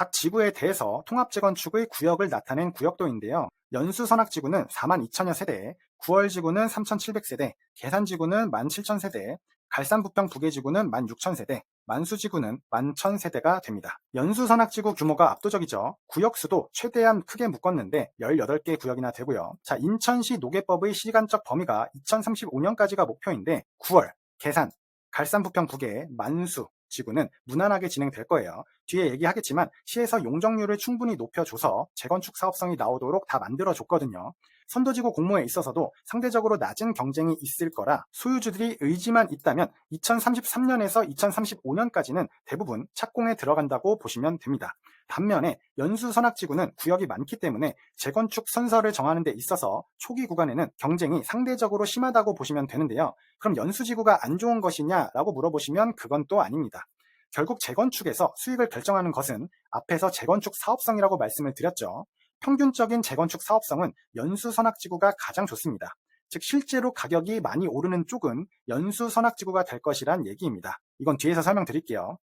각 지구에 대해서 통합재건축의 구역을 나타낸 구역도인데요. 연수 선악지구는 4만 2천여 세대, 구월지구는 3,700세대, 계산지구는 17,000세대, 갈산부평 부계지구는 16,000세대, 만수지구는 11,000세대가 됩니다. 연수선악지구 규모가 압도적이죠. 구역수도 최대한 크게 묶었는데 18개 구역이나 되고요. 자, 인천시 노계법의 시간적 범위가 2035년까지가 목표인데 9월, 계산, 갈산부평 부계, 만수, 지구는 무난하게 진행될 거예요. 뒤에 얘기하겠지만 시에서 용적률을 충분히 높여줘서 재건축 사업성이 나오도록 다 만들어줬거든요. 선도지구 공모에 있어서도 상대적으로 낮은 경쟁이 있을 거라 소유주들이 의지만 있다면 2033년에서 2035년까지는 대부분 착공에 들어간다고 보시면 됩니다. 반면에 연수선악지구는 구역이 많기 때문에 재건축 선서를 정하는 데 있어서 초기 구간에는 경쟁이 상대적으로 심하다고 보시면 되는데요. 그럼 연수지구가 안 좋은 것이냐라고 물어보시면 그건 또 아닙니다. 결국 재건축에서 수익을 결정하는 것은 앞에서 재건축 사업성이라고 말씀을 드렸죠. 평균적인 재건축 사업성은 연수 선악지구가 가장 좋습니다. 즉 실제로 가격이 많이 오르는 쪽은 연수 선악지구가 될 것이란 얘기입니다. 이건 뒤에서 설명드릴게요.